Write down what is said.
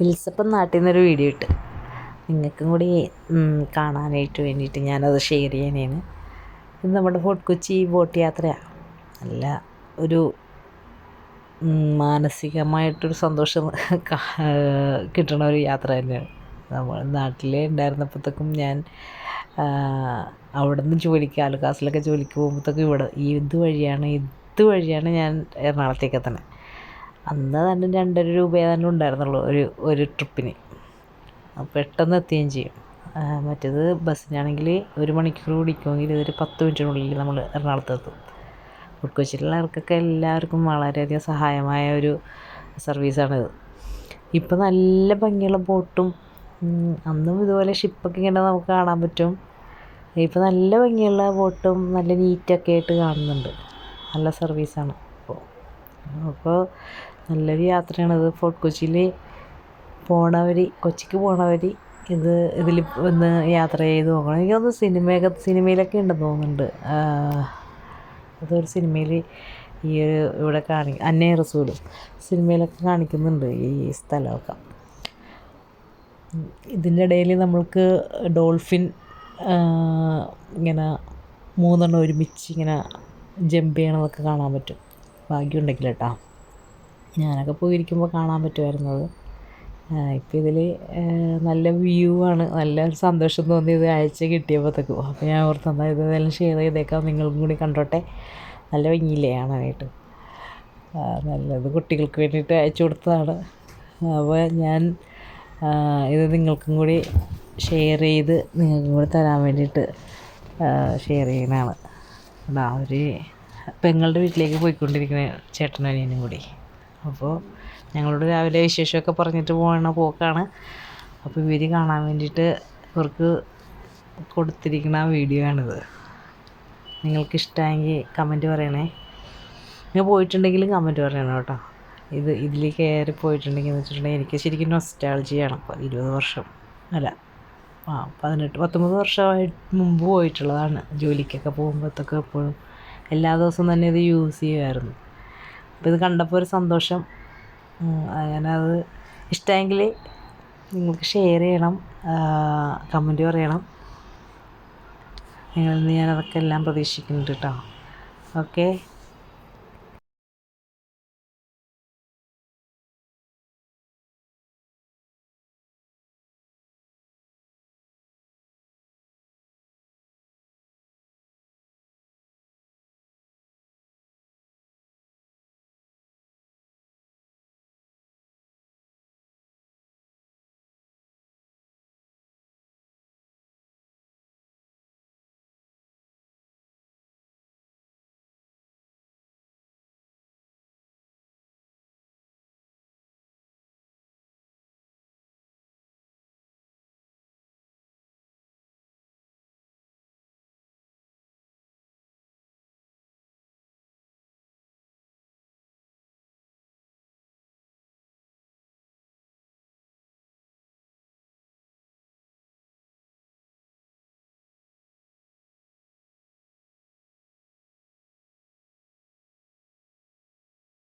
വിൽസപ്പം നാട്ടിൽ നിന്നൊരു വീഡിയോ ഇട്ട്. നിങ്ങൾക്കും കൂടി കാണാനായിട്ട് വേണ്ടിയിട്ട് ഞാനത് ഷെയർ ചെയ്യാനാണ്. ഇത് നമ്മുടെ ഫോർട്ട് കൊച്ചി ബോട്ട് യാത്രയാണ് നല്ല ഒരു മാനസികമായിട്ടൊരു സന്തോഷം കിട്ടണ ഒരു യാത്ര തന്നെയാണ്. നമ്മൾ നാട്ടിൽ ഉണ്ടായിരുന്നപ്പോഴത്തേക്കും ഞാൻ അവിടെ നിന്ന് ജോലിക്ക് ആലുക്കാസിലൊക്കെ ജോലിക്ക് പോകുമ്പോഴത്തേക്കും ഇവിടെ ഈ ഇത് വഴിയാണ് ഇത് വഴിയാണ് ഞാൻ എറണാകുളത്തേക്ക് എത്തണത് അന്ന് തന്നെ രണ്ടര രൂപയെ തന്നെ ഉണ്ടായിരുന്നുള്ളൂ ഒരു ഒരു ട്രിപ്പിന്. പെട്ടെന്ന് എത്തുകയും ചെയ്യും. മറ്റേത് ബസ്സിനാണെങ്കിൽ ഒരു മണിക്കൂർ പിടിക്കുമെങ്കിൽ ഇതൊരു പത്ത് മിനിറ്റിനുള്ളിൽ നമ്മൾ എറണാകുളത്ത് എത്തും. ഫോർട്ട് കൊച്ചിയിലുള്ളവർക്കൊക്കെ എല്ലാവർക്കും വളരെയധികം സഹായമായ ഒരു സർവീസാണിത്. ഇപ്പം നല്ല ഭംഗിയുള്ള ബോട്ടും അന്നും ഇതുപോലെ ഷിപ്പൊക്കെ ഇങ്ങനെ നമുക്ക് കാണാൻ പറ്റും. ഇപ്പം നല്ല ഭംഗിയുള്ള ബോട്ടും നല്ല നീറ്റൊക്കെ ആയിട്ട് കാണുന്നുണ്ട്. നല്ല സർവീസാണ് ഇപ്പോൾ അപ്പോൾ നല്ലൊരു യാത്രയാണ് അത് ഫോർട്ട് കൊച്ചിയിൽ പോണവർ കൊച്ചിക്ക് പോണവർ ഇത് ഇതിൽ ഒന്ന് യാത്ര ചെയ്ത് നോക്കണം. എനിക്കത് സിനിമയൊക്കെ സിനിമയിലൊക്കെ ഉണ്ടെന്ന് തോന്നുന്നുണ്ട്. അതൊരു സിനിമയിൽ ഈ ഒരു ഇവിടെ കാണി അന്നേ റസൂലും സിനിമയിലൊക്കെ കാണിക്കുന്നുണ്ട് ഈ സ്ഥലമൊക്കെ. ഇതിന്റെ ഇടയിൽ നമ്മൾക്ക് ഡോൾഫിൻ ഇങ്ങനെ മൂന്നെണ്ണം ഒരുമിച്ച് ഇങ്ങനെ ജമ്പ് ചെയ്യണതൊക്കെ കാണാൻ പറ്റും. ഭാഗ്യമുണ്ടെങ്കിൽ കേട്ടോ ഞാനൊക്കെ പോയിരിക്കുമ്പോൾ കാണാൻ പറ്റുമായിരുന്നത്. ഇപ്പം ഇതിൽ നല്ല വ്യൂ ആണ്. നല്ല സന്തോഷം തോന്നിയത് അയച്ച് കിട്ടിയപ്പോഴത്തേക്കും അപ്പോൾ ഞാൻ ഓർത്ത് ഇത് ഏതായാലും ഷെയർ ചെയ്തേക്കാം നിങ്ങൾക്കും കൂടി കണ്ടോട്ടെ. നല്ല ഭംഗിയില്ലേ കാണാനായിട്ട്. ആ, നല്ലത് കുട്ടികൾക്ക് വേണ്ടിയിട്ട് അയച്ചു കൊടുത്തതാണ്. അപ്പോൾ ഞാൻ ഇത് നിങ്ങൾക്കും കൂടി ഷെയർ ചെയ്ത് നിങ്ങൾക്കും കൂടി തരാൻ വേണ്ടിയിട്ട് ഷെയർ ചെയ്യുന്നതാണ്. അവർ പെങ്ങളുടെ വീട്ടിലേക്ക് പോയിക്കൊണ്ടിരിക്കുന്ന ചേട്ടനും അനിയനും കൂടി. അപ്പോൾ ഞങ്ങളോട് രാവിലെ വിശേഷമൊക്കെ പറഞ്ഞിട്ട് പോകണ പോക്കാണ്. അപ്പോൾ ഇവർ കാണാൻ വേണ്ടിയിട്ട് ഇവർക്ക് കൊടുത്തിരിക്കുന്ന വീഡിയോ ആണിത്. നിങ്ങൾക്ക് ഇഷ്ടമായെങ്കിൽ കമന്റ് പറയണേ. നിങ്ങൾ പോയിട്ടുണ്ടെങ്കിൽ കമന്റ് പറയണം കേട്ടോ. ഇത് ഇതിൽ കയറി പോയിട്ടുണ്ടെങ്കിൽ എന്ന് വെച്ചിട്ടുണ്ടെങ്കിൽ എനിക്ക് ശരിക്കും നൊസ്റ്റാൾജിയാണ് അപ്പോൾ ഇരുപത് വർഷം അല്ല ആ പതിനെട്ട് പത്തൊമ്പത് വർഷമായിട്ട് മുമ്പ് പോയിട്ടുള്ളതാണ്. ജോലിക്കൊക്കെ പോകുമ്പോഴത്തൊക്കെ എപ്പോഴും എല്ലാ ദിവസവും തന്നെ ഇത് യൂസ് ചെയ്യുമായിരുന്നു അപ്പോൾ ഇത് കണ്ടപ്പോൾ ഒരു സന്തോഷം. ഞാനത് ഇഷ്ടമെങ്കിൽ നിങ്ങൾക്ക് ഷെയർ ചെയ്യണം കമന്റ് പറയണം. നിങ്ങളിൽ നിന്ന് ഞാനതൊക്കെ എല്ലാം പ്രതീക്ഷിക്കുന്നുണ്ട് കേട്ടോ ഓക്കെ